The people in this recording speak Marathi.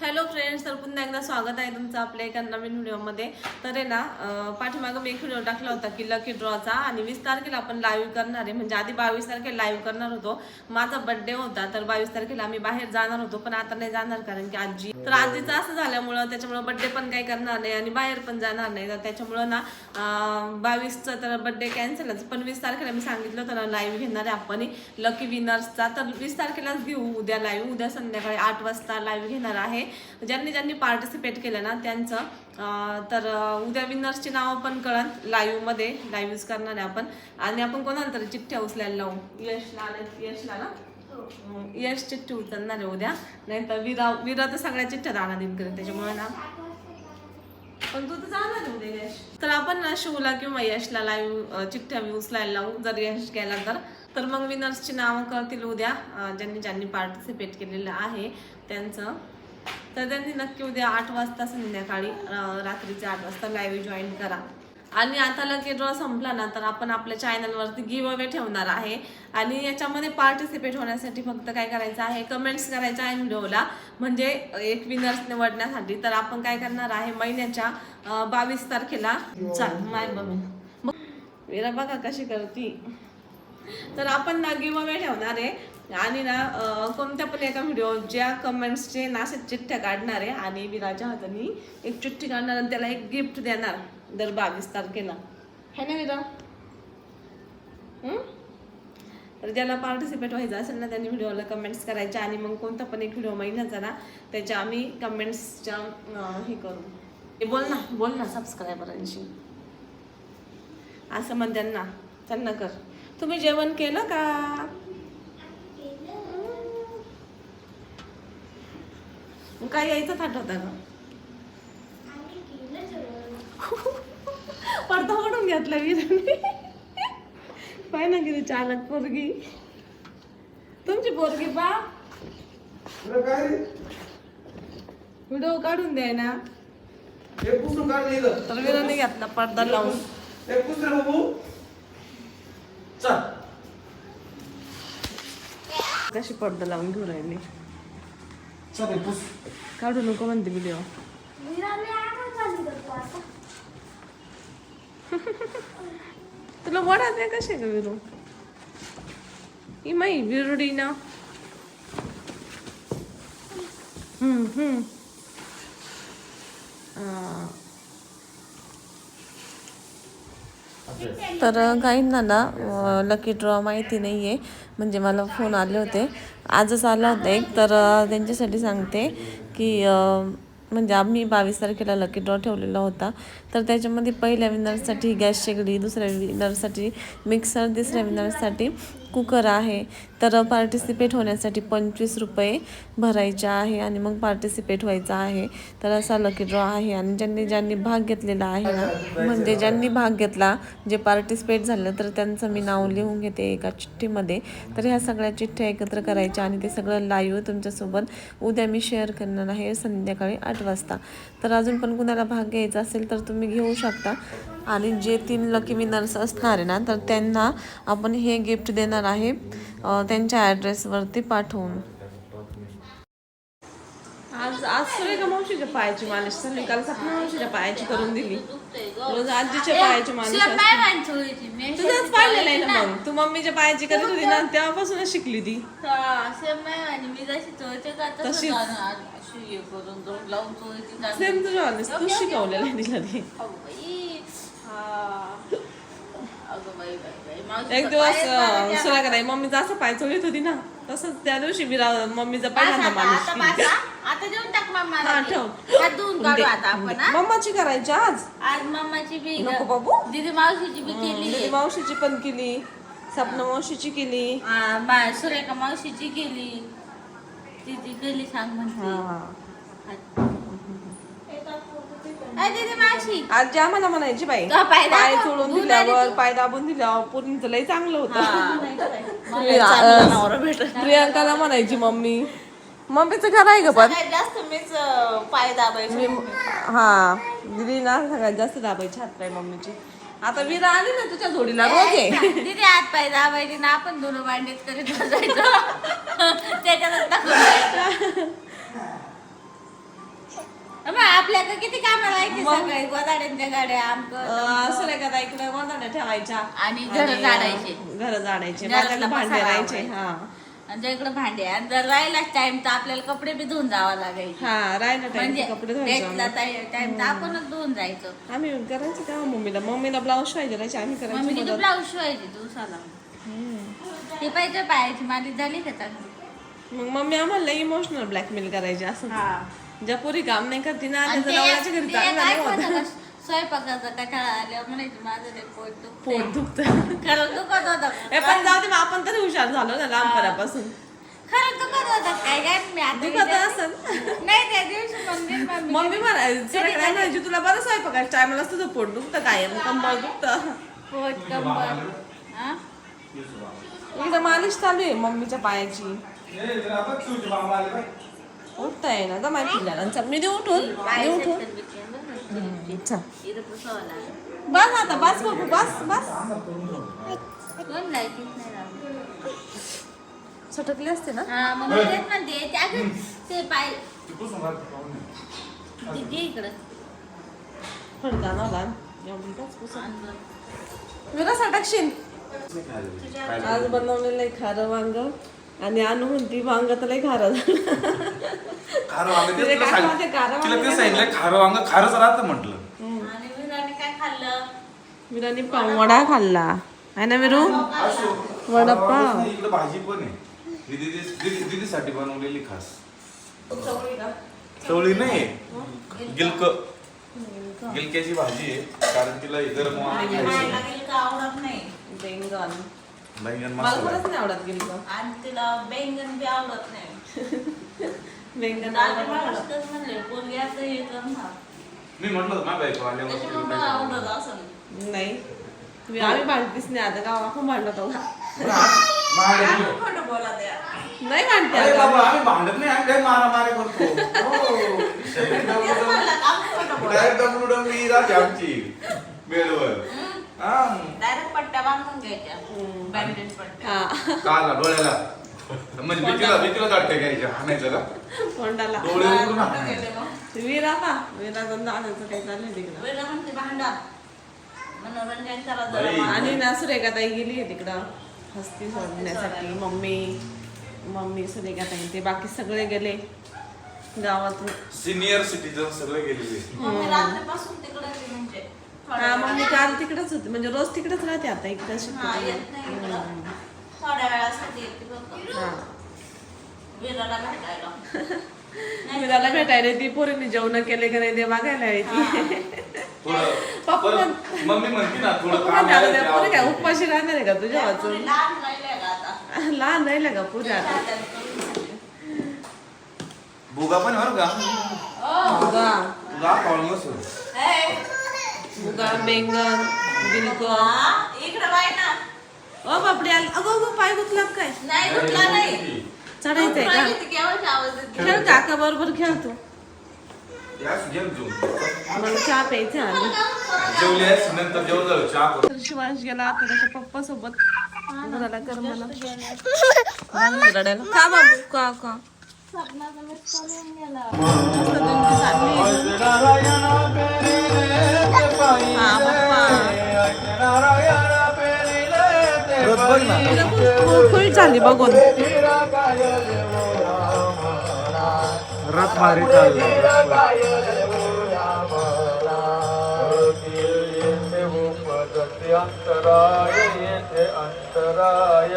हॅलो फ्रेंड्स तर पुन्हा एकदा स्वागत आहे तुमचं आपल्या एका नवीन व्हिडिओमध्ये. तर आहे ना पाठीमागं मी एक व्हिडिओ टाकला होता की लकी ड्रॉचा आणि वीस तारखेला आपण लाईव्ह करणार आहे. म्हणजे आधी बावीस तारखेला लाईव्ह करणार होतो. माझा बड्डे होता तर बावीस तारखेला आम्ही बाहेर जाणार होतो पण आता नाही जाणार कारण की आजी तर आजीचं असं झाल्यामुळं त्याच्यामुळं बड्डे पण काही करणार नाही आणि बाहेर पण जाणार नाही. तर त्याच्यामुळं ना बावीसचं तर बड्डे कॅन्सलच पण वीस तारखेला मी सांगितलं होतं ना लाईव्ह घेणार आहे आपण. लकी विनर्सचा तर वीस तारखेलाच घेऊ उद्या लाईव्ह उद्या संध्याकाळी आठ वाजता लाईव्ह घेणार आहे. ज्यांनी ज्यांनी पार्टिसिपेट केलं ना त्यांचं तर उद्या विनर्सची नावं पण कळत लाईव्हमध्ये लाईव्ह यूज करणार आहे आपण. आणि आपण कोणाला तरी चिठ्ठ्या उचलायला लावू? यशला यशला ना? अं, यश चिठ्ठी उचलणार आहे उद्या. नाही तर विरा विरा तर सगळ्या चिठ्ठ्या दिन करेल त्याच्यामुळे ना. पण तू तर जाणार उद्या यश. तर आपण ना शिवला किंवा यशला लाईव्ह चिठ्ठ्या उचलायला लावू. जर यश गेला तर. तर मग विनर्सची नावं करतील उद्या. ज्यांनी ज्यांनी पार्टिसिपेट केलेलं आहे त्यांचं. तर त्यांनी नक्की उद्या आठ वाजता संध्याकाळी रात्रीचे आठ वाजता लाईव्ह जॉईन करा. आणि आता लकी ड्रॉ संपला ना तर आपण आपल्या चॅनलवरती गिव अवे ठेवणार आहे. आणि याच्यामध्ये पार्टिसिपेट होण्यासाठी फक्त काय करायचं आहे कमेंट्स करायचं आहे व्हिडिओला म्हणजे एक विनर्स निवडण्यासाठी. तर आपण काय करणार आहे महिन्याच्या बावीस तारखेला चाल माय बघून बघा कशी करती. तर आपण ना गिवअवे ठेवणार आहे. आणि ना कोणत्या पण एका व्हिडिओ ज्या कमेंट्सचे ना असे चिठ्ठ्या काढणार आहे आणि विराच्या हाताने एक चिठ्ठी काढणार आणि त्याला एक गिफ्ट देणार दर बावीस तारखेला. है ना विरा हम्म? तर ज्याला पार्टिसिपेट व्हायचं असेल ना त्यांनी व्हिडिओला कमेंट्स करायच्या आणि मग कोणता पण एक व्हिडिओ महिन्याचा ना त्याच्या आम्ही कमेंट्सच्या हे करू. बोल ना बोल ना सबस्क्रायबरांशी असं म्हण त्यांना त्यांना कर. तुम्ही जेवण केलं का? काय यायचं थाट होता का पडदा ओढून घेतला विराने पाय ना किती चालक पोरगी. तुमची पोरगी पा? व्हिडिओ काढून द्याय ना. तर विराने घेतला पडदा लावून. चल कशी पडदा लावून घेऊन राहिली चल हे पुस्तक काढू नको म्हणते व्हिडिओ तुला वडा द्या कसे ग विरू ही माई विरुडी ना हम्म हम्म तर काहींना ना लकी ड्रॉ माहिती नाही आहे म्हणजे मला फोन आले होते. आजच आला होता एक. तर त्यांच्यासाठी सांगते की म्हणजे आम्ही बावीस तारखेला लकी ड्रॉ ठेवलेला होता. तर त्याच्यामध्ये पहिल्या विनरसाठी गॅस शेगडी दुसऱ्या विनरसाठी मिक्सर तिसऱ्या विनरसाठी कुकर आहे तर पार्टिसिपेट होण्यासाठी पंचवीस रुपये भरायचे आहे आणि मग पार्टिसिपेट व्हायचं आहे. तर असा लकी ड्रॉ आहे आणि ज्यांनी ज्यांनी भाग घेतलेला आहे ना म्हणजे ज्यांनी भाग घेतला जे पार्टिसिपेट झालं तर त्यांचं मी नाव लिहून घेते एका चिठ्ठीमध्ये. तर ह्या सगळ्या चिठ्ठ्या एकत्र करायच्या आणि ते सगळं लाईव्ह तुमच्यासोबत उद्या मी शेअर करणार आहे संध्याकाळी आठ वाजता. तर अजून पण कुणाला भाग घ्यायचा असेल तर तुम्ही घेऊ शकता. आणि जे तीन लकी विनर्स असणार आहे ना तर त्यांना आपण हे गिफ्ट देणार आहे. त्यांच्या ॲड्रेसवरती पाठवून. आज आज सुरेखा मावशीच्या पायाची मालिश झाली. काल सपना मावशीच्या पायाची करून दिली. रोज आजीच्या पायाची मालिश. तुझंच पाहिलेलं आहे ना मग. तू मम्मीच्या पायाची करत होती ना तेव्हापासूनच शिकली ती. तशीच. सेम तुझ्या. तू शिकवलेलं आहे तिला ती. एक दिवस ताई मम्मीचा असं पाय चोळीत होती ना तसंच त्या दिवशी विरा मम्मीचा पहिल्यांदा मालिश केली आता जेवण टाक मम्मा ठेव. हात धुवून काढू आता आपण? मम्माची करायची आज? आज मम्माची बी नको बाबू. दीदी मावशीची बी दीदी केली. मावशीची पण केली. सपना मावशीची केली. आ, मा- सुरेखा मावशीची केली. तिची केली सांग म्हणते. दीदी आजी आम्हाला म्हणायची बाई. पाय? चोळून दिल्यावर पाय दाबून दिल्यावर पूर्ण लय चांगलं होतं. प्रियांकाला म्हणायची मम्मी मम्मीचं घर आहे का पण. जास्त मीच पाय दाबायचे. मी हा दिदी ना सगळ्यात जास्त दाबायची हात पाय मम्मीची. आता विरा आली ना तुझ्या जोडीला रोज आहे दीदी हात पाय दाबायचे ना आपण दोन भांडेच करीत बसायचो. द्यायचं. आपल्याकडे किती कामं राहायची मग? सकाळी गोदाड्यांच्या गाड्या आमकं अं, का इकडे गोंधळ्या ठेवायच्या? आणि घरं झाडायचे. घर झाडायचे घरातला माझ्याकडे भांडे पसारा राहायचे आवरायचा. हा. आणि इकडे भांडे आणि जर राहिलाच टाइम तर आपल्याला कपडे बी धुवून जावं लागायचे. हा राहिलं म्हणजे टाइम कपडे धुवायचे भेटला टाइम तर आपणच धुवून जायचं. आम्ही करायचं तेव्हा मम्मीला. मम्मीला ब्लाऊज शिवायचे राहायचे आम्ही मग मी करायची किती मदत. ब्लाऊज शिवायचे दिवसाला. ते पाहिजे पायाची मालिश झाली का चांगली? मग मम्मी आम्हाला इमोशनल ब्लॅकमेल करायचे असं. हा. ज्या पोरी काम नाही करते ना आणि त्याचं ते नवऱ्याच्या घरी ते काय नाही होत. होतं. का, स्वयंपाकाचा कटाळा आल्यावर म्हणायचं माझं ते पोट दुखतंय. पोट दुखत खरंच दुखत होतं. हे पण जाऊ दे मग आपण तरी हुशार झालो ना लहानपणापासून. खरंच दुखत होतं. काय काय मी आता दुखत असेल. नाही त्या दिवशी मम्मी मम्मी मम्मी म्हणायची काय म्हणायची तुला बरं स्वयंपाकाच्या टायमाला तुझं पोट दुखतं कायम कंबर दुखतं. पोट कंबर हा? मालिश चालू आहे मम्मीच्या पायाची. उठता आहे ना जमा पिल्ल्याला चल मी देऊ उठून. देऊ उठून. बघ. चल. बस आता बस बाबू बस बस. सटकले असते ना? हा, मग मी तेच म्हणते त्या गं, ते पाय ते घे इकडं. फडका ना लहान एवढी काच पुसत. आण बरं. मी कसा टाकशील आज बनवलेलं आहे खारं वांग. आणि अनु म्हणती वांग तर लय खारं झालं. खारं वांग तिला तेच तुला काय सांग- माहिती, खारं तिला वांग तेच काय सांगितलं खारं. वांग खारंच राहतं म्हटलं. आणि विराने काय खाल्लं? विरानी वडा खाल्ला. आहे ना विरू? वडापाव इकडे भाजी पण आहे. ही दीदी दीदी- दीदीसाठी बनवलेली खास. चवळी नाही गिलक. गिलक्याची भाजी आहे कारण तिला गरम वांग गिलकं आवडत नाही. बेंगन. बैंगन मला मसाला खरंच नाही आवडत गिलक आणि तिला बैंगन बी आवडत नाही. बेंगन दाल आवडत. माणूसच म्हणले पोरगी असं हे करणार मी म्हटलं होतं, माझ्या बायको आल्यावर त्याच्यामुळे मला आवडत असं. नाही. तुम्ही आम्ही भांडतीच नाही आता गाव आपण भांडत आहोत. खोटं बोला द्या नाही भांडते अरे आता. बाबा आम्ही भांडत नाही आम्ही मारामारी करतो. तेच म्हणलं का आपण खोटं बोला डायरेक्ट डब्ल्यू राहते आमची बेडवर. डायरेक्ट पट्ट्या बांधून घ्यायच्या. बँडेज पट्ट्या. हा. काला डोळ्याला. म्हणजे भीतीला भीतीला वाटते घ्यायच्या हाणायचं का तोंडाला डोळे उघडून कुठं हाणायचं. गेले मग? विरा का विरा दादाचं काही चाललंय तिकडं? वेगळं म्हणते भांडा. मनोरंजन करा जरा बाई. मा- आणि ना सुरेखा ताई गेली आहे तिकडं. हस्ती सोडण्यासाठी. मम्मी मम्मी सुरेखा ताई ते बाकी सगळे गेले गावातून. सिनियर सिटीजन सगळे गेलेले. मम्मी रात्रीपासून तिकडे म्हणजे. थोड्या हा मम्मी वेळा- काल तिकडेच होती. म्हणजे रोज तिकडेच राहते आता इकडे हा, येत. थोड्या वेळासाठी येते हा. भेटायला. विराला भेटायला ती पोरीने जेवण केले का नाही ते बघायला यायची थोडं पप्पा मम्मी म्हणते ना थोडं पोरी काय. उपाशी राहणार आहे का तुझ्या वाचून? लहान राहिला का पुऱ्या आता. भुगा पण बरं का मुगा तुला प्रॉब्लेमच ए, मुगा बेंगन गिलक हा, इकडं बाय ना. ओ बापडे आल. अगो अगो पाय गुतला काय? नाही कुठला नाही. चढायचंय का. खेळ काका बरोबर खेळतो मला चहा प्यायचा तर शिवांश गेला त्याच्या पप्पा सोबत कर मला रडायला. का बाबू? का का? फुल झाली बघून रथ भारी चाललं. अंतराय